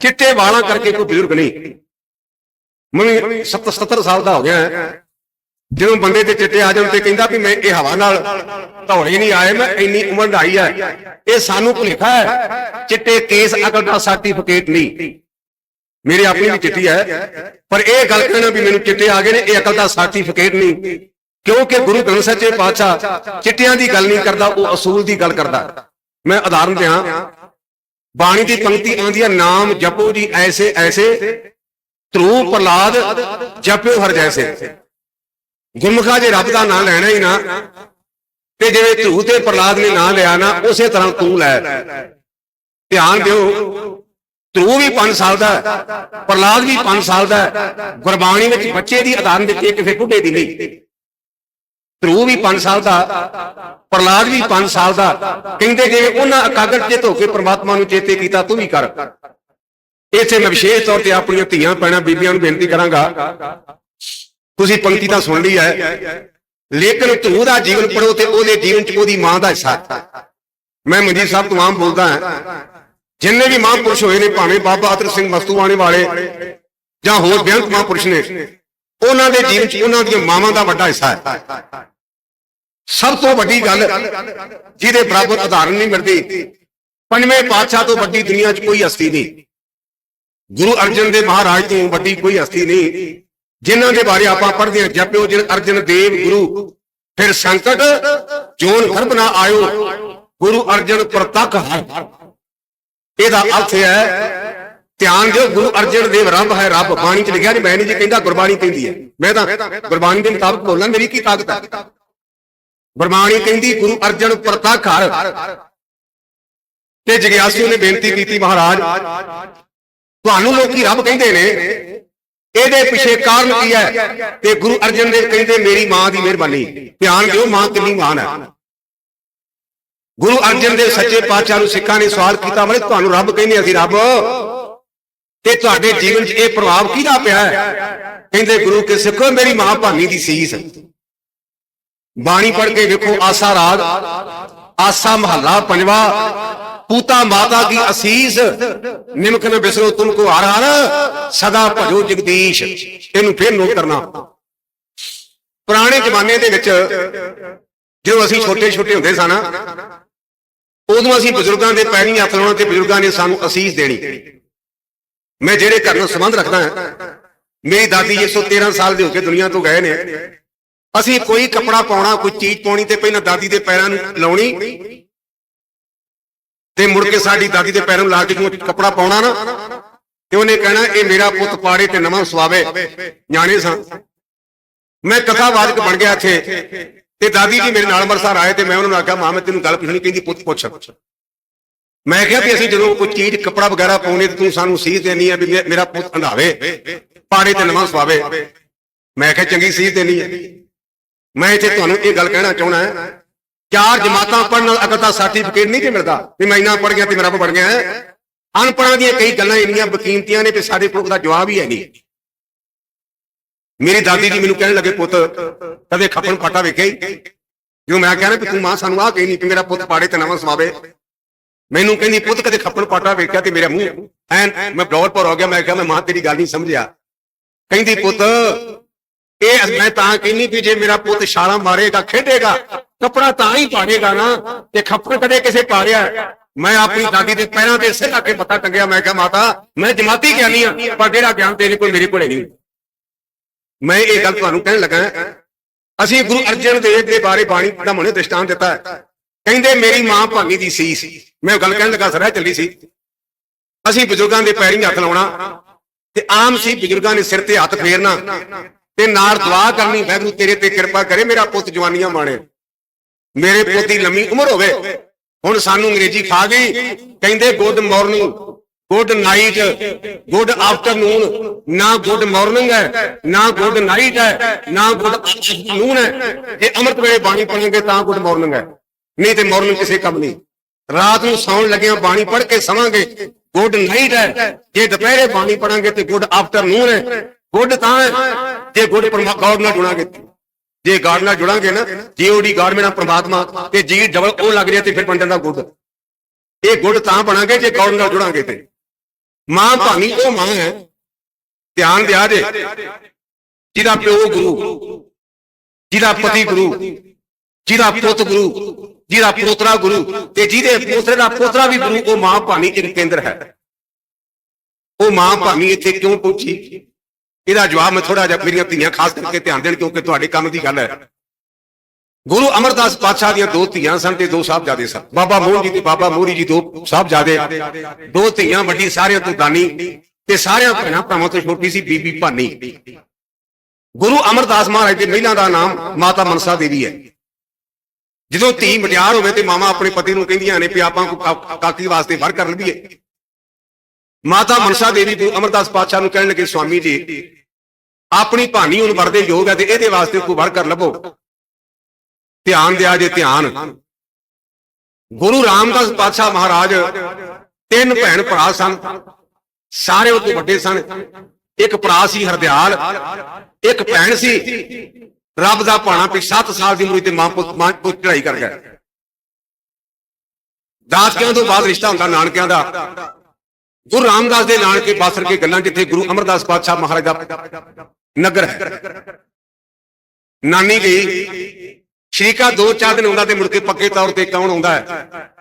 ਚਿੱਟੇ ਵਾਲਾਂ ਕਰਕੇ ਕੋਈ ਬਜ਼ੁਰਗ ਨਹੀਂ। ਮੈਂ 70 ਸਾਲ ਦਾ ਹੋ ਗਿਆ ਜਦੋਂ ਬੰਦੇ ਤੇ ਚਿੱਟੇ ਆ ਜਾਣ ਤੇ ਕਹਿੰਦਾ ਵੀ ਮੈਂ ਇਹ ਹਵਾ ਨਾਲ ਧੌਲੇ ਨਹੀਂ ਆਏ, ਮੈਂ ਇੰਨੀ ਉਮਰ ਦਾ ਹੈ ਇਹ ਸਾਨੂੰ ਭੁਲੇਖਾ ਹੈ। ਚਿੱਟੇ ਕੇਸ ਅਕਲ ਦਾ ਸਰਟੀਫਿਕੇਟ ਨਹੀਂ। ਮੇਰੀ ਆਪਣੀ ਵੀ ਚਿੱਟੀ ਹੈ। ਪਰ ਇਹ ਗੱਲ ਕਹਿਣਾ ਵੀ ਮੈਨੂੰ ਚਿੱਟੇ ਆ ਗਏ ਨੇ, ਇਹ ਅਕਲ ਦਾ ਸਰਟੀਫਿਕੇਟ ਨਹੀਂ। ਕਿਉਂਕਿ ਗੁਰੂ ਗ੍ਰੰਥ ਸਾਹਿਬ ਸੱਚੇ ਪਾਤਸ਼ਾਹ ਚਿੱਟਿਆਂ ਦੀ ਗੱਲ ਨਹੀਂ ਕਰਦਾ, ਉਹ ਅਸੂਲ ਦੀ ਗੱਲ ਕਰਦਾ। ਮੈਂ ਉਦਾਹਰਨ ਦਿਆਂ। ਬਾਣੀ ਦੀ ਪੰਕਤੀ ਆਉਂਦੀ ਹੈ ਨਾਮ ਜਪੋ ਜੀ ਐਸੇ ਐਸੇ। ਧਰੂ ਪ੍ਰਲਾਦ ਜਪਿਓ ਹਰ ਜੈਸੇ। ਗੁਰਮੁਖਾ ਜੇ ਰੱਬ ਦਾ ਨਾਮ ਲੈਣਾ ਹੀ ਨਾ ਤੇ ਜਿਵੇਂ ਧਰੂ ਤੇ ਪ੍ਰਲਾਦ ਨੇ ਨਾਮ ਲਿਆ ਨਾ ਉਸੇ ਤਰ੍ਹਾਂ ਤੂੰ ਲੈ। ਧਿਆਨ ਦਿਓ ਧਰੂ ਵੀ 5 ਸਾਲ ਦਾ ਹੈ, ਪ੍ਰਲਾਦ ਵੀ 5 ਸਾਲ ਦਾ ਗੁਰਬਾਣੀ ਵਿੱਚ ਬੱਚੇ ਦੀ ਉਦਾਹਰਨ ਦਿੱਤੀ ਹੈ ਕਿਸੇ ਬੁੱਢੇ ਦੀ ਨਹੀਂ। ਧਰੂ ਵੀ 5 ਸਾਲ ਦਾ ਪ੍ਰਲਾਦ ਵੀ 5 ਸਾਲ ਦਾ। ਕਹਿੰਦੇ ਜਿਵੇਂ ਉਹਨਾਂ ਇਕਾਗਰ ਚਿਤ ਹੋ ਕੇ ਪ੍ਰਮਾਤਮਾ ਨੂੰ ਚੇਤੇ ਕੀਤਾ, ਤੂੰ ਵੀ ਕਰ। ਇਥੇ ਮੈਂ ਵਿਸ਼ੇਸ਼ ਤੌਰ ਤੇ ਆਪਣੀਆਂ ਧੀਆਂ ਪੈਣਾ ਬੀਬੀਆਂ ਨੂੰ ਬੇਨਤੀ ਕਰਾਂਗਾ। ਤੁਸੀਂ ਪੰਕਤੀ ਤਾਂ ਸੁਣ ਲਈ ਹੈ। ਲੇਕਿਨ ਧਰੂ ਦਾ ਜੀਵਨ ਪੜੋ ਤੇ ਉਹਦੇ ਜੀਵਨ ਚ ਉਹਦੀ ਮਾਂ ਦਾ ਹਿੱਸਾ। ਮੈਂ ਮਨਜੀਤ ਸਾਹਿਬ ਤੋਂ ਆਮ ਬੋਲਦਾ ਹਾਂ। ਜਿੰਨੇ ਵੀ ਮਹਾਂਪੁਰਸ਼ ਹੋਏ ਨੇ, ਭਾਵੇਂ ਬਾਬਾ ਅਤਰ ਸਿੰਘ ਮਸਤੂਆਣੇ ਵਾਲੇ ਜਾਂ ਹੋਰ ਬੇਅੰਤ ਮਹਾਂਪੁਰਸ਼ ਨੇ ਉਹਨਾਂ ਦੇ ਜੀਵਨ ਚ ਉਹਨਾਂ ਦੀਆਂ ਮਾਵਾਂ ਦਾ ਵੱਡਾ ਹਿੱਸਾ ਹੈ। ਸਭ ਤੋਂ ਵੱਡੀ ਗੱਲ ਜਿਹਦੇ ਬਰਾਬਰ ਉਦਾਹਰਨ ਨਹੀਂ ਮਿਲਦੀ। ਪੰਜਵੇਂ ਪਾਤਸ਼ਾਹ ਤੋਂ ਵੱਡੀ ਦੁਨੀਆ 'ਚ ਕੋਈ ਹਸਤੀ ਨਹੀਂ। ਗੁਰੂ ਅਰਜਨ ਦੇਵ ਮਹਾਰਾਜ ਤੋਂ ਵੱਡੀ ਕੋਈ ਹਸਤੀ ਨਹੀਂ। ਜਿਨ੍ਹਾਂ ਦੇ ਬਾਰੇ ਆਪਾਂ ਪੜ੍ਹਦੇ ਹਾਂ ਜਪਿਓ ਜਿਨ ਅਰਜਨ ਦੇਵ ਗੁਰੂ ਫਿਰ ਸੰਕਟ ਜੋਨ ਗਰਭ ਨਾ ਆਇਓ। ਗੁਰੂ ਅਰਜਨ ਪ੍ਰਤੱਖ ਹਰ। ਇਹਦਾ ਅਰਥ ਹੈ ਧਿਆਨ ਦਿਓ, ਗੁਰੂ ਅਰਜਨ ਦੇਵ ਰੱਬ ਹੈ, ਰੱਬ। ਬਾਣੀ ਚ ਲਿਖਿਆ ਨਹੀਂ ਮੈਂ ਨਹੀਂ ਜੀ ਕਹਿੰਦਾ ਗੁਰਬਾਣੀ ਕਹਿੰਦੀ ਹੈ ਮੈਂ ਤਾਂ ਗੁਰਬਾਣੀ ਦੇ ਮੁਤਾਬਕ ਬੋਲਣਾ, ਮੇਰੀ ਕੀ ਤਾਕਤ ਹੈ? ਗੁਰਬਾਣੀ ਕਹਿੰਦੀ, ਗੁਰੂ ਅਰਜਨ ਪ੍ਰਤੱਖ ਹਰ ਤੇ ਜਗਿਆਸੂ ਨੇ ਬੇਨਤੀ ਕੀਤੀ, ਮਹਾਰਾਜ, ਤੁਹਾਨੂੰ ਲੋਕੀ ਰੱਬ ਕਹਿੰਦੇ ਨੇ, ਇਹਦੇ ਪਿੱਛੇ ਕਾਰਨ ਕੀ ਹੈ? ਤੇ ਗੁਰੂ ਅਰਜਨ ਦੇਵ ਕਹਿੰਦੇ, ਮੇਰੀ ਮਾਂ ਦੀ ਮਿਹਰਬਾਨੀ। ਧਿਆਨ ਦਿਓ, ਮਾਂ ਕਿੰਨੀ ਮਾਨ ਹੈ। ਗੁਰੂ ਅਰਜਨ ਦੇਵ ਸੱਚੇ ਪਾਤਸ਼ਾਹ ਨੂੰ ਸਿੱਖਾਂ ਨੇ ਸਵਾਲ ਕੀਤਾ ਬਲੇ ਤੁਹਾਨੂੰ ਰੱਬ ਕਹਿੰਦੇ ਅਸੀਂ ਰੱਬ। ਤੇ ਤੁਹਾਡੇ ਜੀਵਨ 'ਚ ਇਹ ਪ੍ਰਭਾਵ ਕਿਹਦਾ ਪਿਆ ਹੈ? ਕਹਿੰਦੇ ਗੁਰੂ ਕੇ ਸਿੱਖੋ ਮੇਰੀ ਮਾਂ ਭਾਨੀ ਦੀ ਸੀਸ। ਬਾਣੀ ਪੜ੍ਹ ਕੇ ਵੇਖੋ ਆਸਾ ਰਾਗ ਆਸਾ ਮਹੱਲਾ ਪੰਜਵਾ ਪੂਤਾ ਮਾਤਾ ਕੀ ਅਸੀਸ। ਨਿਮਕ ਨ ਬਿਸਰੋ ਤੁਮ ਕੋ ਹਰ ਹਰ ਸਦਾ ਭਜੋ ਜਗਦੀਸ਼। ਇਹਨੂੰ ਫੇਰ ਨੋਟ ਕਰਨਾ। ਪੁਰਾਣੇ ਜ਼ਮਾਨੇ ਦੇ ਵਿੱਚ ਜਦੋਂ ਅਸੀਂ ਛੋਟੇ ਛੋਟੇ ਹੁੰਦੇ ਸਨ ਉਦੋਂ ਅਸੀਂ ਬਜ਼ੁਰਗਾਂ ਦੇ ਪੈਰੀਂ ਹੱਥ ਲਾਉਣਾ ਤੇ ਬਜ਼ੁਰਗਾਂ ਨੇ ਸਾਨੂੰ ਅਸੀਸ ਦੇਣੀ। ਮੈਂ ਜਿਹੜੇ ਘਰ ਨਾਲ ਸੰਬੰਧ ਰੱਖਦਾ ਹਾਂ, ਮੇਰੀ ਦਾਦੀ 113 ਸਾਲ ਦੇ ਹੋ ਕੇ ਦੁਨੀਆ ਤੋਂ ਗਏ ਨੇ। ਅਸੀਂ ਕੋਈ ਕੱਪੜਾ ਪਾਉਣਾ, ਕੋਈ ਚੀਜ਼ ਪਾਉਣੀ ਤੇ ਪਹਿਲਾਂ ਦਾਦੀ ਦੇ ਪੈਰਾਂ ਨੂੰ ਲਾਉਣੀ ਤੇ ਮੁੜ ਕੇ ਸਾਡੀ ਦਾਦੀ ਦੇ ਪੈਰਾਂ ਨੂੰ ਲਾ ਕੇ ਜਦੋਂ ਕੱਪੜਾ ਪਾਉਣਾ ਨਾ, ਤੇ ਉਹਨੇ ਕਹਿਣਾ, ਇਹ ਮੇਰਾ ਪੁੱਤ ਪਾੜੇ ਤੇ ਨਵਾਂ ਸੁਆਵੇ, ਨਿਆਣੇ ਸਾਂ। ਮੈਂ ਕਥਾਵਾਦਕ ਬਣ ਗਿਆ ਇੱਥੇ ਤੇ ਦਾਦੀ ਜੀ ਮੇਰੇ ਨਾਲ ਅੰਮ੍ਰਿਤਸਰ ਆਏ ਤੇ ਮੈਂ ਉਹਨਾਂ ਨੂੰ ਆਖਿਆ, ਮਾਂ, ਮੈਂ ਤੈਨੂੰ ਗੱਲ ਪੁੱਛਣੀ, ਕਹਿੰਦੀ, ਪੁੱਤ, ਪੁੱਛ। ਮੈਂ ਕਿਹਾ ਵੀ ਅਸੀਂ ਜਦੋਂ ਕੋਈ ਚੀਜ਼ ਕੱਪੜਾ ਵਗੈਰਾ ਪਾਉਣੇ ਤੇ ਤੂੰ ਸਾਨੂੰ ਸੀਸ ਦੇਣੀ ਹੈ ਵੀ ਮੇਰਾ ਪੁੱਤ ਹੰਡਾਵੇ ਪਾੜੇ ਤੇ ਨਵਾਂ ਸਵਾਵੇ। ਮੈਂ ਕਿਹਾ ਚੰਗੀ ਸੀਸ ਦੇਣੀ ਹੈ। ਮੈਂ ਇੱਥੇ ਤੁਹਾਨੂੰ ਇਹ ਗੱਲ ਕਹਿਣਾ ਚਾਹੁੰਦਾ ਹਾਂ। ਚਾਰ ਜਮਾਤਾਂ ਪੜਨ ਨਾਲ ਅਕਲ ਦਾ ਸਰਟੀਫਿਕੇਟ ਨਹੀਂ ਜੇ ਮਿਲਦਾ। ਵੀ ਮੈਂ ਇੰਨਾ ਪੜ ਗਿਆ ਤੇ ਮੇਰਾ ਰੱਬ ਬਣ ਗਿਆ ਹੈ। ਅਨਪੜਾਂ ਦੀਆਂ ਕਈ ਗੱਲਾਂ ਇੰਨੀਆਂ ਬਕੀਮਤੀਆਂ ਨੇ ਤੇ ਸਾਡੇ ਕੋਲ ਉਹਦਾ ਜਵਾਬ ਹੀ ਹੈ ਨਹੀਂ। ਮੇਰੀ ਦਾਦੀ ਜੀ ਮੈਨੂੰ ਕਹਿਣ ਲੱਗੇ ਪੁੱਤ ਕਦੇ ਖੱਪਣ ਪਾਟਾ ਵੇਖਿਆ ਹੀ? ਜਦੋਂ ਮੈਂ ਕਹਿਣਾ ਵੀ ਤੂੰ ਮਾਂ ਸਾਨੂੰ ਆਹ ਕਹੀ ਨਹੀਂ ਕਿ ਮੇਰਾ ਪੁੱਤ ਪਾੜੇ ਤੇ ਨਵਾਂ ਸਮਾਵੇ ਮੈਨੂੰ ਕਹਿੰਦੀ, ਪੁੱਤ, ਕਦੇ ਖੱਪਣ ਪਾਟਾ ਵੇਖਿਆ ਤੇ ਮੇਰਾ ਮੂੰਹ? ਐਨ ਮੈਂ ਬਲੌਰ ਹੋ ਗਿਆ, ਮੈਂ ਕਿਹਾ, ਮੈਂ ਮਾਂ, ਤੇਰੀ ਗੱਲ ਨਹੀਂ ਸਮਝਿਆ। ਕਹਿੰਦੀ, ਪੁੱਤ, ਇਹ ਮੈਂ ਤਾਂ ਕਹਿੰਦੀ ਵੀ ਜੇ ਮੇਰਾ ਪੁੱਤ ਛਾਲਾਂ ਮਾਰੇਗਾ, ਖੇਡੇਗਾ, ਕੱਪੜਾ ਤਾਂ ਹੀ ਪਾੜੇਗਾ ਨਾ, ਤੇ ਖੱਪਣ ਕਦੇ ਕਿਸੇ ਪਾੜਿਆ। ਮੈਂ ਆਪਣੀ ਦਾਦੀ ਦੇ ਪੈਰਾਂ ਤੇ ਸਿਰ ਲਾ ਕੇ ਪਤਾ ਟੰਗਿਆ, ਮੈਂ ਕਿਹਾ, ਮਾਤਾ, ਮੈਂ ਜਮਾਤੀ ਗਿਆਨੀ ਆ, ਪਰ ਜਿਹੜਾ ਗਿਆਨ ਤੇਰੇ ਕੋਲ ਮੇਰੇ ਕੋਲ ਨਹੀਂ। ਮੈਂ ਇਹ ਗੱਲ ਤੁਹਾਨੂੰ ਕਹਿਣ ਲੱਗਾ ਅਸੀਂ ਗੁਰੂ ਅਰਜਨ ਦੇਵ ਦੇ ਬਾਰੇ ਬਾਣੀ ਦਾ ਮਨੇ ਦ੍ਰਿਸ਼ਟਾਂਤ ਦਿੱਤਾ ਹੈ। ਕਹਿੰਦੇ ਮੇਰੀ ਮਾਂ ਭਾਗੀ ਦੀ ਸੀ। ਮੈਂ ਗੱਲ ਕਹਿਣ ਲੱਗਾ ਸਰਾ ਚੱਲੀ ਸੀ। ਅਸੀਂ ਬਜ਼ੁਰਗਾਂ ਦੇ ਪੈਰੀਂ ਹੱਥ ਲਾਉਣਾ ਤੇ ਆਮ ਸੀ ਬਜ਼ੁਰਗਾਂ ਨੇ ਸਿਰ ਤੇ ਹੱਥ ਫੇਰਨਾ ਤੇ ਨਾਲ ਦੁਆ ਕਰਨੀ ਵਾਹਿਗੁਰੂ ਤੇਰੇ ਤੇ ਕਿਰਪਾ ਕਰੇ, ਮੇਰਾ ਪੁੱਤ ਜਵਾਨੀਆਂ ਮਾਣੇ ਮੇਰੇ ਪੁੱਤ ਦੀ ਲੰਮੀ ਉਮਰ ਹੋਵੇ। ਹੁਣ ਸਾਨੂੰ ਅੰਗਰੇਜ਼ੀ ਖਾ ਗਈ। ਕਹਿੰਦੇ, good morning, good night, good afternoon. ਨਾ ਗੁੱਡ ਮਾਰਨਿੰਗ ਹੈ, ਨਾ ਗੁੱਡ ਨਾਈਟ ਹੈ, ਨਾ ਗੁੱਡ ਆਫਟਰਨੂਨ ਹੈ। ਜੇ ਅੰਮ੍ਰਿਤ ਵੇਲੇ ਬਾਣੀ ਪੜਾਂਗੇ ਤਾਂ ਗੁੱਡ ਮਾਰਨਿੰਗ ਹੈ। ਨਹੀਂ ਤੇ ਮਾਰਨਿੰਗ ਕਿਸੇ ਕੰਮ ਨਹੀਂ। ਰਾਤ ਨੂੰ ਸੌਣ ਲੱਗਿਆਂ ਬਾਣੀ ਪੜ੍ਹ ਕੇ ਸਵਾਂਗੇ ਗੁੱਡ ਨਾਈਟ ਹੈ। ਜੇ ਦੁਪਹਿਰੇ ਬਾਣੀ ਪੜਾਂਗੇ ਤੇ ਗੁੱਡ ਆਫਟਰਨੂਨ ਹੈ। ਗੁੱਡ ਤਾਂ ਹੈ। ਜੇ ਗੁੱਡ ਗੌਡ ਨਾਲ ਜੁੜਾਂਗੇ। ਜੇ ਗਾਡ ਨਾਲ ਜੁੜਾਂਗੇ ਨਾ ਜੀਓਡੀ ਗਾਡ ਮੇਰਾ ਪ੍ਰਮਾਤਮਾ, ਤੇ ਜੀ ਡਬਲ ਉਹ ਲੱਗ ਰਿਹਾ ਤੇ ਫਿਰ ਬਣ ਜਾਂਦਾ ਗੁੱਡ। ਇਹ ਗੁੱਡ ਤਾਂ ਬਣਾਂਗੇ ਜੇ ਗੌਡ ਨਾਲ ਜੁੜਾਂਗੇ ਤੇ। ਮਾਂ ਭਾਨੀ ਉਹ ਮਾਂ ਹੈ। ਧਿਆਨ ਦਿਆ ਜੇ। ਜਿਹਦਾ ਪਿਓ ਗੁਰੂ, ਜਿਹਦਾ ਪਤੀ ਗੁਰੂ, ਜਿਹਦਾ ਪੁੱਤ ਗੁਰੂ ਜਿਹਦਾ ਪੋਤਰਾ ਗੁਰੂ ਤੇ ਜਿਹਦੇ ਪੋਤਰੇ ਦਾ ਪੋਤਰਾ ਵੀ ਗੁਰੂ, ਉਹ ਮਾਂ ਭਾਨੀ ਇੱਕ ਕੇਂਦਰ ਹੈ। ਉਹ ਮਾਂ ਭਾਨੀ ਇੱਥੇ ਕਿਉਂ ਪਹੁੰਚੀ? ਇਹਦਾ ਜਵਾਬ ਮੈਂ ਥੋੜਾ ਜਿਹਾ ਮੇਰੀਆਂ ਧੀਆਂ ਖਾਸ ਕਰਕੇ ਧਿਆਨ ਦੇਣ ਕਿਉਂਕਿ ਤੁਹਾਡੇ ਕੰਮ ਦੀ ਗੱਲ ਹੈ। ਗੁਰੂ ਅਮਰਦਾਸ ਪਾਤਸ਼ਾਹ ਦੀਆਂ ਦੋ ਧੀਆਂ ਸਨ ਤੇ ਦੋ ਸਾਹਿਬਜ਼ਾਦੇ ਸਨ। ਬਾਬਾ ਮੋਹਨ ਜੀ ਤੇ ਬਾਬਾ ਮੋਹਰੀ ਜੀ ਦੋ ਸਾਹਿਬਜ਼ਾਦੇ। ਦੋ ਧੀਆਂ ਵੱਡੀ ਸਾਰਿਆਂ ਤੋਂ ਦਾਨੀ ਤੇ ਸਾਰਿਆਂ ਭੈਣਾਂ ਭਰਾਵਾਂ ਤੋਂ ਛੋਟੀ ਸੀ ਬੀਬੀ ਭਾਨੀ। ਗੁਰੂ ਅਮਰਦਾਸ ਮਹਾਰਾਜ ਦੇ ਮਹਿਲਾ ਦਾ ਨਾਮ ਮਾਤਾ ਮਨਸਾ ਦੇਵੀ ਹੈ। ਜਦੋਂ ਧੀ ਮਟਿਆਰ ਹੋਵੇ ਤੇ ਮਾਮਾ ਆਪਣੇ ਪਤੀ ਨੂੰ ਕਹਿੰਦੀਆਂ ਨੇ ਵੀ ਆਪਾਂ ਕਾਕੀ ਵਾਸਤੇ ਵਰ ਕਰ ਲਈਏ। ਮਾਤਾ ਮਨਸਾ ਦੇਵੀ ਗੁਰੂ ਅਮਰਦਾਸ ਪਾਤਸ਼ਾਹ ਨੂੰ ਕਹਿਣ ਲੱਗੇ, ਸਵਾਮੀ ਜੀ, ਆਪਣੀ ਭਾਨੀ ਹੁਣ ਵਰਦੇ ਯੋਗ ਹੈ ਤੇ ਇਹਦੇ ਵਾਸਤੇ ਕੋਈ ਵਰ ਕਰ ਲਵੋ। ਧਿਆਨ ਦਿਆ ਜੇ ਧਿਆਨ। ਗੁਰੂ ਰਾਮਦਾਸ ਪਾਤਸ਼ਾਹ ਮਹਾਰਾਜ ਤਿੰਨ ਭੈਣ ਭਰਾ ਸਨ। ਸਾਰੇ ਉਹ ਤੋਂ ਵੱਡੇ ਸਨ। ਇੱਕ ਭਰਾ ਸੀ ਹਰਦਿਆਲ, ਇੱਕ ਭੈਣ ਸੀ ਰੱਬ ਦਾ ਭਾਣਾ ਵੀ 7 ਸਾਲ ਦੀ ਉਮਰ ਤੇ ਮਾਂ ਪੁੱਤ ਮਾਂ ਪੁੱਤ ਚੜਾਈ ਕਰ ਗਿਆ। ਦਾਤਕਿਆਂ ਤੋਂ ਬਾਅਦ ਰਿਸ਼ਤਾ ਹੁੰਦਾ ਨਾਨਕਿਆਂ ਦਾ। ਗੁਰੂ ਰਾਮਦਾਸ ਦੇ ਨਾਨਕੇ ਬਾਸਰ ਕੇ ਗੱਲਾਂ ਜਿੱਥੇ ਗੁਰੂ ਅਮਰਦਾਸ ਪਾਤਸ਼ਾਹ ਮਹਾਰਾਜ ਦਾ ਨਗਰ ਹੈ। ਨਾਨੀ ਗਈ। ਸ਼ਰੀਕਾ ਦੋ ਚਾਰ ਦਿਨ ਆਉਂਦਾ ਤੇ ਮੁੜ ਕੇ ਪੱਕੇ ਤੌਰ ਤੇ ਕੌਣ ਆਉਂਦਾ ਹੈ?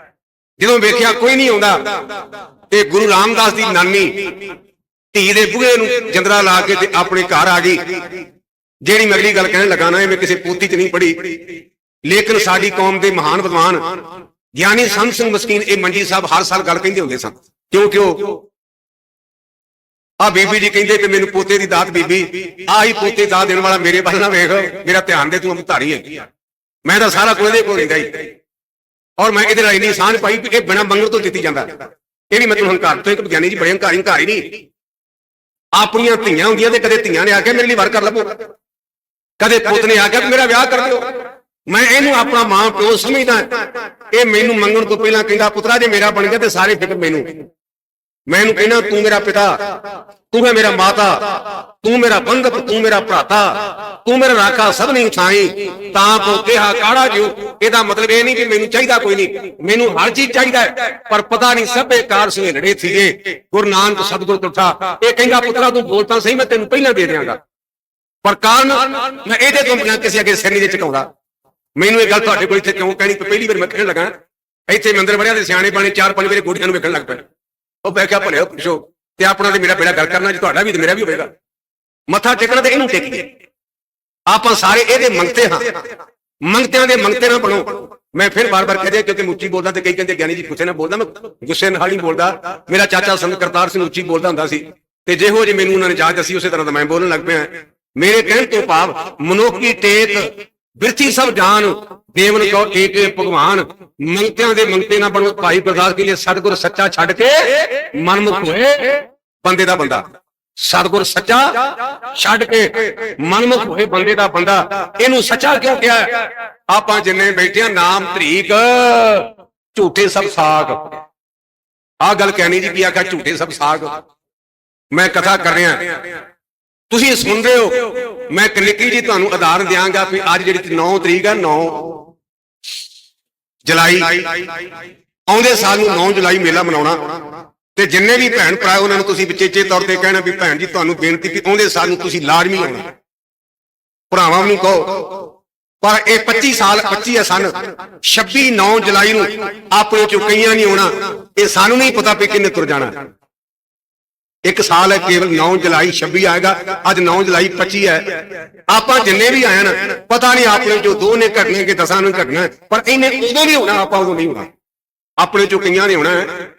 ਜਦੋਂ ਵੇਖਿਆ ਕੋਈ ਨਹੀਂ ਆਉਂਦਾ, ਤੇ ਗੁਰੂ ਰਾਮਦਾਸ ਦੀ ਨਾਨੀ ਧੀ ਦੇ ਬੁਗੇ ਨੂੰ ਜੰਦਰਾ ਲਾ ਕੇ ਤੇ ਆਪਣੇ ਘਰ ਆ ਗਈ। ਜਿਹੜੀ ਮੈਂ ਅਗਲੀ ਗੱਲ ਕਹਿਣ ਲੱਗਾ ਨਾ, ਇਹ ਮੈਂ ਕਿਸੇ ਪੋਤੀ 'ਚ ਨਹੀਂ ਪੜ੍ਹੀ। ਲੇਕਿਨ ਸਾਡੀ ਕੌਮ ਦੇ ਮਹਾਨ ਵਿਦਵਾਨ ਗਿਆਨੀ ਸੰਤ ਸਿੰਘ ਮਸਕੀਨ, ਇਹ ਮੰਜੀ ਸਾਹਿਬ ਹਰ ਸਾਲ ਗੱਲ ਕਹਿੰਦੇ ਹੁੰਦੇ ਸਨ। ਕਿਉਂ ਕਿਉਂ? ਆ ਬੀਬੀ ਜੀ ਕਹਿੰਦੇ ਕਿ ਮੈਨੂੰ ਪੋਤੇ ਦੀ ਦਾਤ ਬੀਬੀ, ਆਹੀ ਪੋਤੇ ਦਾਤ ਦੇਣ ਵਾਲਾ ਮੇਰੇ ਵੱਲ ਨਾ ਵੇਖ, ਮੇਰਾ ਧਿਆਨ ਦੇ ਤੂੰ ਅਮਤਾਰੀ ਹੈ ਮੈਂ ਤਾਂ ਸਾਰਾ ਕੁਝ ਇਹਦੇ ਕੋਲ ਰਹਿੰਦਾ ਹੀ। ਔਰ ਮੈਂ ਇਹਦੇ ਨਾਲ ਇੰਨੀ ਸਾਂਝ ਪਾਈ ਕਿ ਇਹ ਬਿਨਾਂ ਮੰਗਣ ਤੋਂ ਦਿੱਤੀ ਜਾਂਦਾ। ਇਹ ਨਹੀਂ ਮੈਂ ਹੰਕਾਰ ਤੋਂ ਇੱਕ ਵਿਗਿਆਨੀ ਜੀ ਬੜੇ ਹੰਕਾਰੀ ਹੰਕਾਰੀ ਨਹੀਂ। ਆਪਣੀਆਂ ਧੀਆਂ ਹੁੰਦੀਆਂ ਤੇ ਕਦੇ ਧੀਆਂ ਨੇ ਆ ਕੇ ਮੇਰੇ ਲਈ ਵਰ ਕਰ ਲਵੋ ਕਦੇ ਪੁੱਤ ਨੇ ਆ ਕੇ ਮੇਰਾ ਵਿਆਹ ਕਰ ਦਿਓ। ਮੈਂ ਇਹਨੂੰ ਆਪਣਾ ਮਾਂ ਪਿਓ ਸਮਝਦਾ ਇਹ ਮੈਨੂੰ ਮੰਗਣ ਤੋਂ ਪਹਿਲਾਂ ਕਹਿੰਦਾ, ਪੁੱਤਰਾ, ਜੇ ਮੇਰਾ ਬਣ ਗਿਆ ਤੇ ਸਾਰੇ ਫਿਕਰ ਮੈਨੂੰ। ਮੈਂ ਇਹਨੂੰ ਕਹਿੰਦਾ, ਤੂੰ ਮੇਰਾ ਪਿਤਾ, ਤੂੰ ਹੈ ਮੇਰਾ ਮਾਤਾ, ਤੂੰ ਮੇਰਾ ਬੰਧਪ ਤੂੰ ਮੇਰਾ ਭਰਾਤਾ, ਤੂੰ ਮੇਰਾ ਰਾਖਾ ਸਭ ਨਹੀਂ ਥਾਈ। ਤਾਂ ਕੋ ਕਿਹਾ, ਕਾੜਾ ਜਿਉ? ਇਹਦਾ ਮਤਲਬ ਇਹ ਨਹੀਂ ਕਿ ਮੈਨੂੰ ਚਾਹੀਦਾ ਕੋਈ ਨਹੀਂ। ਮੈਨੂੰ ਹਰ ਚੀਜ਼ ਚਾਹੀਦਾ ਪਰ ਪਤਾ ਨਹੀਂ ਸਭੇ ਕਾਰ ਸੁਹੇਲੜੇ ਥੀਏ ਗੁਰੂ ਨਾਨਕ ਸਤਿਗੁਰ ਤੁਠਾ ਇਹ ਕਹਿੰਦਾ, ਪੁੱਤਰਾ, ਤੂੰ ਬੋਲ ਤਾਂ ਸਹੀ, ਮੈਂ ਤੈਨੂੰ ਪਹਿਲਾਂ ਦੇ ਦਿਆਂਗਾ। ਪਰ ਕਾਰਨ ਮੈਂ ਇਹਦੇ ਤੋਂ ਬਿਨਾਂ ਕਿਸੇ ਅੱਗੇ ਸਿਰ ਨਹੀਂ ਦੇ ਝੁਕਾਉਂਦਾ। ਮੈਨੂੰ ਇਹ ਗੱਲ ਤੁਹਾਡੇ ਕੋਲ ਇੱਥੇ ਕਿਉਂ ਕਹਿਣੀ ਪਹਿਲੀ ਵਾਰ ਮੈਂ ਕਹਿਣ ਲੱਗਾ, ਇੱਥੇ ਮੰਦਰ ਵੜਿਆ ਤੇ ਸਿਆਣੇ ਬਾਣੇ ਚਾਰ ਪੰਜ ਮੇਰੇ ਗੋਡੀਆਂ ਨੂੰ ਵੇਖਣ ਲੱਗ ਪਏ। ਉਹ ਮੈਂ ਕਿਹਾ ਭਲਿਓ ਪੁੱਛੋ, ਤੇ ਆਪਣਾ ਤੇ ਮੇਰਾ ਬੇੜਾ ਗੱਲ ਕਰਨਾ, ਜੇ ਤੁਹਾਡਾ ਵੀ ਤੇ ਮੇਰਾ ਵੀ ਹੋਵੇਗਾ। ਮੱਥਾ ਟੇਕਣਾ ਤੇ ਇਹਨੂੰ ਟੇਕੀਏ ਆਪਾਂ ਸਾਰੇ ਇਹਦੇ ਮੰਗਤੇ ਹਾਂ। ਮੰਗਤਿਆਂ ਦੇ ਮੰਗਤੇ ਨਾ ਬਣੋ। ਮੈਂ ਫਿਰ ਬਾਰ-ਬਾਰ ਕਹਦੇ ਕਿਉਂਕਿ ਮੈਂ ਉੱਚੀ ਬੋਲਦਾ ਤੇ ਕਈ ਕਹਿੰਦੇ ਗਿਆਨੀ ਜੀ ਗੁੱਸੇ ਨਾਲ ਬੋਲਦਾ, ਮੈਂ ਗੁੱਸੇ ਨਾਲ ਹੀ ਬੋਲਦਾ। ਮੇਰਾ ਚਾਚਾ ਸੰਤ ਕਰਤਾਰ ਸਿੰਘ ਉੱਚੀ ਬੋਲਦਾ ਹੁੰਦਾ ਸੀ। ਤੇ ਜਿਹੋ ਜੇ ਮੈਨੂੰ ਉਹਨਾਂ ਨੇ ਜਾਚ ਦੱਸੀ ਉਸੇ ਤਰ੍ਹਾਂ ਦਾ ਮੈਂ ਬੋਲਣ ਲੱਗ ਪਿਆ। ਮੇਰੇ ਕਹਿਣ ਤੋਂ ਭਾਵ ਮਨੁੱਖੀ ਟੇਕ, ਬਿਰਥੀ ਸਭ ਜਾਨ, ਦੇਵਨ ਕੋ ਏਕ ਭਗਵਾਨ। ਮੰਗਤਿਆਂ ਦੇ ਮੰਗਤੇ ਨਾ ਬਣੋ ਭਾਈ ਗੁਰਦਾਸ ਕੀ ਲਈ ਸਤਿਗੁਰ ਸੱਚਾ ਛੱਡ ਕੇ ਮਨਮੁਖ ਹੋਏ ਬੰਦੇ ਦਾ ਬੰਦਾ। ਸਤਿਗੁਰ ਸੱਚਾ ਛੱਡ ਕੇ ਮਨਮੁਖ ਹੋਏ ਬੰਦੇ ਦਾ ਬੰਦਾ। ਇਹਨੂੰ ਸੱਚਾ ਕਿਉਂ ਕਿਹਾ? ਆਪਾਂ ਜਿੰਨੇ ਬੈਠੇ ਆ ਨਾਮ ਧਰੀਕ ਝੂਠੇ ਸਭ ਸਾਗ। ਆ ਗੱਲ ਕਹਿਣੀ ਜੀ ਵੀ ਆਖਿਆ ਝੂਠੇ ਸਭ ਸਾਗ। ਮੈਂ ਕਥਾ ਕਰ ਰਿਹਾ। ਤੁਸੀਂ ਸੁਣਦੇ ਹੋ? ਮੈਂ ਇੱਕ ਜੀ ਤੁਹਾਨੂੰ ਉਦਾਹਰਨ ਦਿਆਂਗਾ ਵੀ ਅੱਜ ਜਿਹੜੀ 9 ਤਰੀਕ ਹੈ 9 ਜੁਲਾਈ, ਆਉਂਦੇ ਸਾਲ ਨੂੰ 9 ਜੁਲਾਈ ਮੇਲਾ ਮਨਾਉਣਾ। ਤੇ ਜਿੰਨੇ ਵੀ ਭੈਣ ਭਰਾ ਉਹਨਾਂ ਨੂੰ ਤੁਸੀਂ ਵਿਚੇਚੇ ਤੌਰ ਤੇ ਕਹਿਣਾ ਵੀ ਭੈਣ ਜੀ, ਤੁਹਾਨੂੰ ਬੇਨਤੀ ਵੀ ਆਉਂਦੇ ਸਾਲ ਨੂੰ ਤੁਸੀਂ ਲਾਜ਼ਮੀ ਆਉਣਾ ਭਰਾਵਾਂ ਨੂੰ ਕਹੋ। ਪਰ ਇਹ 25 ਸਾਲ 25 ਸਨ। 26 9 ਜੁਲਾਈ ਨੂੰ ਆਪਣੇ ਚੋਂ ਕਈਆਂ ਨਹੀਂ ਆਉਣਾ। ਇਹ ਸਾਨੂੰ ਨਹੀਂ ਪਤਾ ਵੀ ਕਿੰਨੇ ਤੁਰ ਜਾਣਾ। ਇੱਕ ਸਾਲ ਹੈ, ਕੇਵਲ 9 ਜੁਲਾਈ 26 ਆਏਗਾ, ਅੱਜ 9 ਜੁਲਾਈ 25 ਹੈ। ਆਪਾਂ ਜਿੰਨੇ ਵੀ ਆਏ ਨਾ ਪਤਾ ਨਹੀਂ ਆਪਣੇ ਚੋਂ ਦੋ ਨੇ ਘਟਨੇ ਕਿ ਦਸਾਂ ਨੂੰ ਘਟਣਾ ਪਰ ਇਹਨੇ ਉਦੋਂ ਨਹੀਂ ਹੋਣਾ, ਆਪਾਂ ਉਦੋਂ ਨਹੀਂ ਹੋਣਾ। ਆਪਣੇ ਚੋਂ ਕਈਆਂ ਨੇ ਹੋਣਾ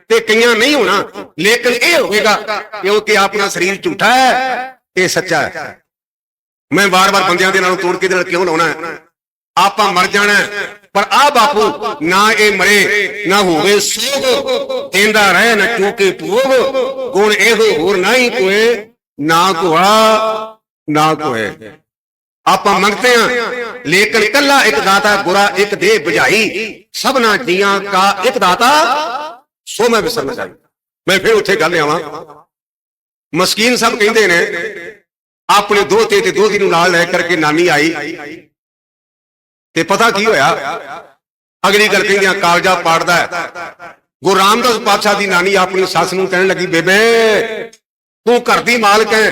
ਤੇ ਕਈਆਂ ਨਹੀਂ ਹੋਣਾ, ਲੇਕਿਨ ਇਹ ਹੋਵੇਗਾ ਕਿਉਂਕਿ ਆਪਣਾ ਸਰੀਰ ਝੂਠਾ ਹੈ ਇਹ ਸੱਚਾ ਹੈ। ਮੈਂ ਵਾਰ-ਵਾਰ ਬੰਦਿਆਂ ਦੇ ਨਾਲ ਤੋੜ ਕੇ ਦੇ ਨਾਲ ਕਿਉਂ ਲਾਉਣਾ ਆਪਾਂ ਮਰ ਜਾਣਾ ਪਰ ਆ ਬਾਪੂ, ਨਾ ਇਹ ਮਰੇ, ਨਾ ਹੋਵੇ ਸੋਗ ਜਿੰਦਾ ਰਹੇ ਨਾ ਭੋਗ, ਗੁਣ ਇਹੋ ਹੋਰ ਨਹੀਂ ਕੋਏ, ਨਾ ਕੋਆ, ਨਾ ਕੋਏ। ਆਪਾਂ ਮੰਗਤੇ ਹਾਂ ਲੇਕਿਨ ਕੱਲਾ ਇੱਕ ਦਾਤਾ ਗੁਰਾ ਇੱਕ ਦੇ ਬੁਝਾਈ, ਸਭਨਾ ਜੀਆਂ ਕਾ ਇੱਕ ਦਾਤਾ, ਸੋ ਮੈਂ ਵਿਸਰਨ ਚਾਹੀ ਮੈਂ ਫਿਰ ਉੱਥੇ ਗੱਲ ਆਵਾਂ ਮਸਕੀਨ ਸਭ ਕਹਿੰਦੇ ਨੇ, ਆਪਣੇ ਦੋਤੇ ਤੇ ਦੋਤੀ ਨੂੰ ਨਾਲ ਲੈ ਕਰਕੇ ਨਾਨੀ ਆਈ। ਤੇ ਪਤਾ ਕੀ ਹੋਇਆ? ਅਗਲੀ ਗੱਲ ਕਹਿੰਦੀਆਂ ਕਾਲਜਾ ਪਾੜਦਾ ਗੁਰੂ ਰਾਮਦਾਸ ਪਾਤਸ਼ਾਹ ਦੀ ਨਾਨੀ ਆਪਣੀ ਸੱਸ ਨੂੰ ਕਹਿਣ ਲੱਗੀ, ਬੇਬੇ, ਤੂੰ ਘਰ ਦੀ ਮਾਲਕ ਹੈ।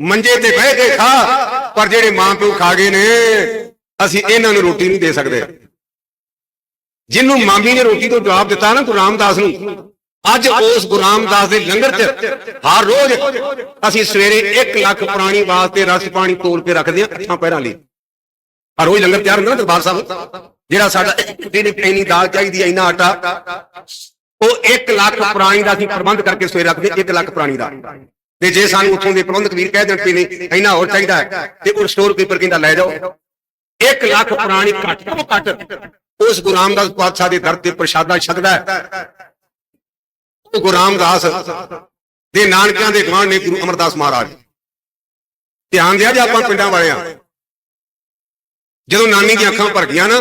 ਮੰਜੇ ਤੇ ਬਹਿ ਕੇ ਖਾ, ਪਰ ਜਿਹੜੇ ਮਾਂ ਪਿਓ ਖਾ ਗਏ ਨੇ, ਅਸੀਂ ਇਹਨਾਂ ਨੂੰ ਰੋਟੀ ਨਹੀਂ ਦੇ ਸਕਦੇ। ਜਿਹਨੂੰ ਮਾਮੀ ਨੇ ਰੋਟੀ ਤੋਂ ਜਵਾਬ ਦਿੱਤਾ ਨਾ ਗੁਰੂ ਰਾਮਦਾਸ ਨੂੰ, ਅੱਜ ਉਸ ਗੁਰੂ ਰਾਮਦਾਸ ਦੇ ਲੰਗਰ 'ਚ ਹਰ ਰੋਜ਼ ਅਸੀਂ ਸਵੇਰੇ 1 ਲੱਖ ਪ੍ਰਾਣੀ ਵਾਸਤੇ ਰਸ ਪਾਣੀ ਤੋਲ ਕੇ ਰੱਖਦੇ ਹਾਂ ਅੱਠਾਂ ਪੈਰਾਂ ਲਈ। ਹਰ ਰੋਜ਼ ਲੰਗਰ ਤਿਆਰ ਹੁੰਦਾ ਨਾ ਦਰਬਾਰ ਸਾਹਿਬ। ਜਿਹੜਾ ਸਾਡਾ ਜਿਹੜੀ ਪੈਣੀ ਦਾਲ ਚਾਹੀਦੀ ਹੈ, ਇੰਨਾ ਆਟਾ। ਉਹ 1 ਲੱਖ ਪੁਰਾਣੀ ਦਾ ਅਸੀਂ ਪ੍ਰਬੰਧ ਕਰਕੇ ਸਵੇਰੇ ਰੱਖਦੇ 1 ਲੱਖ ਪੁਰਾਣੀ ਦਾ। ਤੇ ਜੇ ਸਾਨੂੰ ਉੱਥੋਂ ਦੇ ਪ੍ਰਬੰਧਕ ਵੀਰ ਕਹਿ ਦੇਣ ਕਿ ਨਹੀਂ, ਇੰਨਾ ਹੋਰ ਚਾਹੀਦਾ ਹੈ, ਤੇ ਉਹ ਸਟੋਰ ਕੀਪਰ ਕਹਿੰਦਾ, ਲੈ ਜਾਓ। 1 ਲੱਖ ਪੁਰਾਣੀ ਘੱਟ ਤੋਂ ਘੱਟ। ਉਸ ਗੁਰੂ ਰਾਮਦਾਸ ਪਾਤਸ਼ਾਹ ਦੇ ਦਰ ਤੇ ਪ੍ਰਸ਼ਾਦਾ ਛਕਦਾ ਹੈ। ਉਹ ਗੁਰੂ ਰਾਮਦਾਸ ਦੇ ਨਾਨਕਿਆਂ ਦੇ ਗਵਾਂਢ ਨੇ ਗੁਰੂ ਅਮਰਦਾਸ ਮਹਾਰਾਜ। ਧਿਆਨ ਦਿਆ ਜੇ ਆਪਾਂ ਪਿੰਡਾਂ ਵਾਲਿਆਂ। ਜਦੋਂ ਨਾਨੀ ਦੀਆਂ ਅੱਖਾਂ ਭਰ ਗਈਆਂ ਨਾ,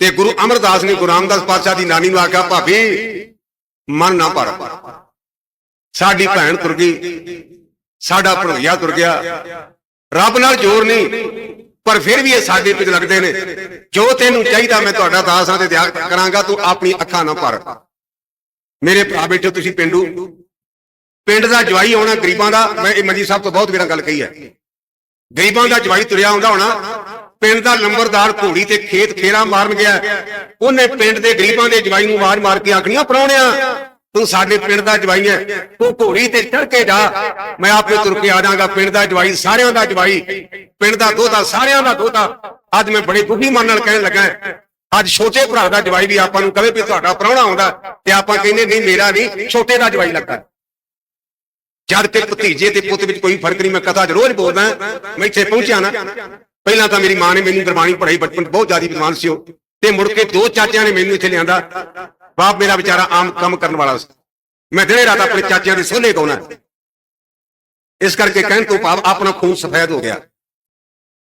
ਤੇ ਗੁਰੂ ਅਮਰਦਾਸ ਨੇ ਗੁਰੂ ਰਾਮਦਾਸ ਪਾਤਸ਼ਾਹ ਦੀ ਨਾਨੀ ਨੂੰ ਆਖਿਆ, ਭਾਬੀ, ਮਨ ਨਾ ਭਰ। ਸਾਡੀ ਭੈਣ ਤੁਰ ਗਈ, ਸਾਡਾ ਭਣੋਈਆ ਤੁਰ ਗਿਆ। ਰੱਬ ਨਾਲ ਜੋਰ ਨਹੀਂ, ਪਰ ਫਿਰ ਵੀ ਇਹ ਸਾਡੇ ਪਿੱਛੇ ਲੱਗਦੇ ਨੇ। ਜੋ ਤੈਨੂੰ ਚਾਹੀਦਾ, ਮੈਂ ਤੁਹਾਡਾ ਦਾਸ ਹਾਂ ਤੇ ਦਿਆ ਕਰਾਂਗਾ, ਤੂੰ ਆਪਣੀ ਅੱਖਾਂ ਨਾ ਭਰ। ਮੇਰੇ ਭਰਾ ਬੈਠੇ ਤੁਸੀਂ ਪਿੰਡੂ। ਪਿੰਡ ਦਾ ਜਵਾਈ ਹੋਣਾ ਗਰੀਬਾਂ ਦਾ, ਮੈਂ ਇਹ ਮੰਜੀ ਸਾਹਿਬ ਤੋਂ ਬਹੁਤ ਵੀਰਾਂ ਗੱਲ ਕਹੀ ਹੈ। ਗਰੀਬਾਂ ਦਾ ਜਵਾਈ ਤੁਰਿਆ ਆਉਂਦਾ ਹੋਣਾ ਪਿੰਡ ਦਾ ਨੰਬਰਦਾਰ ਘੋੜੀ ਤੇ ਖੇਤ ਖੇਰਾ ਮਾਰਨ ਗਿਆ। ਉਹਨੇ ਪਿੰਡ ਦੇ ਗਰੀਬਾਂ ਦੇ ਜਵਾਈ ਨੂੰ ਆਵਾਜ਼ ਮਾਰ ਕੇ ਆਖਣੀਆਂ ਪਰਾਉਣਿਆ ਤੂੰ ਸਾਡੇ ਪਿੰਡ ਦਾ ਜਵਾਈ ਹੈ ਤੂੰ ਘੋੜੀ ਤੇ ਚੜ ਕੇ ਜਾ। ਮੈਂ ਆਪੇ ਤੁਰ ਕੇ ਆ ਜਾਵਾਂਗਾ। ਪਿੰਡ ਦਾ ਜਵਾਈ, ਸਾਰਿਆਂ ਦਾ ਜਵਾਈ। ਪਿੰਡ ਦਾ ਦੋਤਾ, ਸਾਰਿਆਂ ਦਾ ਦੋਤਾ। ਅੱਜ ਮੈਂ ਬੜੇ ਦੁਖੀ ਮਨ ਨਾਲ ਕਹਿਣ ਲੱਗਾ ਅੱਜ ਛੋਟੇ ਭਰਾ ਦਾ ਜਵਾਈ ਵੀ ਆਪਾਂ ਨੂੰ ਕਹੇ ਵੀ ਤੁਹਾਡਾ ਪ੍ਰਾਹੁਣਾ ਆਉਂਦਾ ਤੇ ਆਪਾਂ ਕਹਿੰਦੇ, ਨਹੀਂ, ਮੇਰਾ ਨਹੀਂ, ਛੋਟੇ ਦਾ ਜਵਾਈ ਲੱਗਦਾ ਜਦ ਕਿ ਭਤੀਜੇ ਤੇ ਪੁੱਤ ਵਿੱਚ ਕੋਈ ਫ਼ਰਕ ਨਹੀਂ, ਮੈਂ ਕਥਾ 'ਚ ਰੋਜ਼ ਬੋਲਦਾ ਮੈਂ ਇੱਥੇ ਪਹੁੰਚਿਆ ਨਾ। ਪਹਿਲਾਂ ਤਾਂ ਮੇਰੀ ਮਾਂ ਨੇ ਮੈਨੂੰ ਗੁਰਬਾਣੀ ਪੜਾਈ ਬਚਪਨ ਬਹੁਤ ਜ਼ਿਆਦਾ ਵਿਦਵਾਨ ਸੀ ਉਹ। ਤੇ ਮੁੜ ਕੇ ਦੋ ਚਾਚਿਆਂ ਨੇ ਮੈਨੂੰ ਇੱਥੇ ਲਿਆਂਦਾ। ਬਾਪ ਮੇਰਾ ਵਿਚਾਰਾ ਆਮ ਕੰਮ ਕਰਨ ਵਾਲਾ ਸੀ। ਮੈਂ ਦਿਨੇ ਰਾਤ ਆਪਣੇ ਚਾਚਿਆਂ ਦੇ ਸੋਹਲੇ ਗਾਉਣਾ ਇਸ ਕਰਕੇ ਕਹਿਣ ਤੋਂ ਭਾਵ ਆਪਣਾ ਖੂਨ ਸਫੈਦ ਹੋ ਗਿਆ।